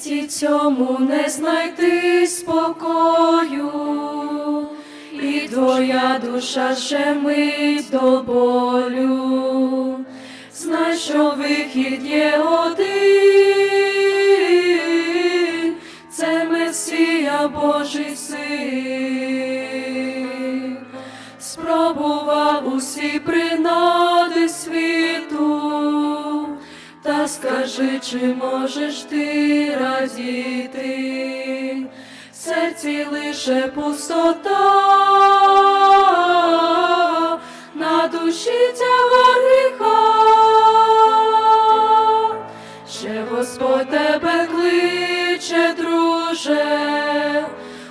світі цьому не знайти спокою, і твоя душа ще мить до болю, знай, що вихід є один, це Месія Божий син, спробував усі принади скажи, чи можеш ти радіти, в серці лише пустота, на душі тяга гріха, ще Господь тебе кличе, друже,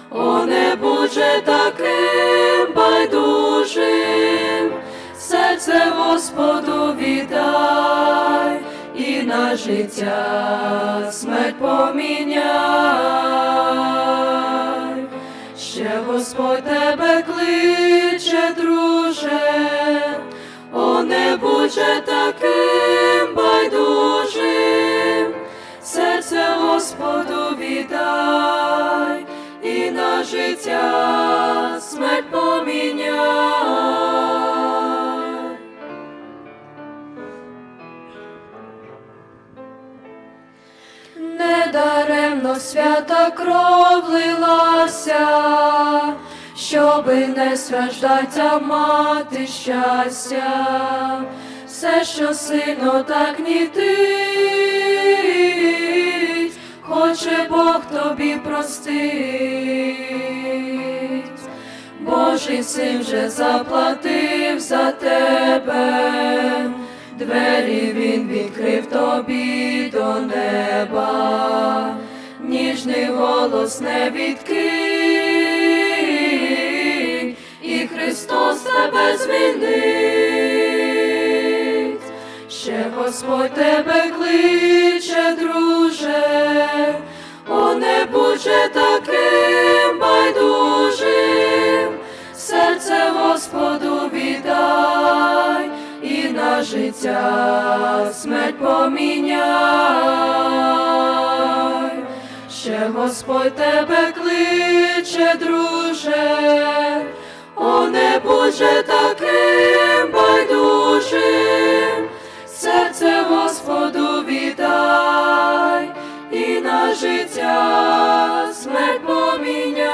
о не будь таким байдужим, серце Господу віддай на життя смерть поміняй. Ще Господь тебе кличе, друже, о не будь таким байдужим, серце Господу віддай і на життя смерть поміняй. Недаремно свята кров лилася, щоби не страждать, а мати щастя, все, що сильно так нітить, хоче Бог тобі простить. Божий син вже заплатив за тебе, двері він відкрив тобі до неба, ніжний голос не відкинь, і Христос тебе звільнить. Ще Господь тебе кличе, друже, о не будь таким байдужим, серце Господу віддай і на життя смерть поміняй. Ще Господь тебе кличе, друже, о не будь таким байдужим, серце Господу віддай і на життя смерть поміняй.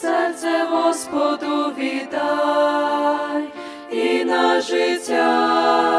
Серце Господу віддай і на життя.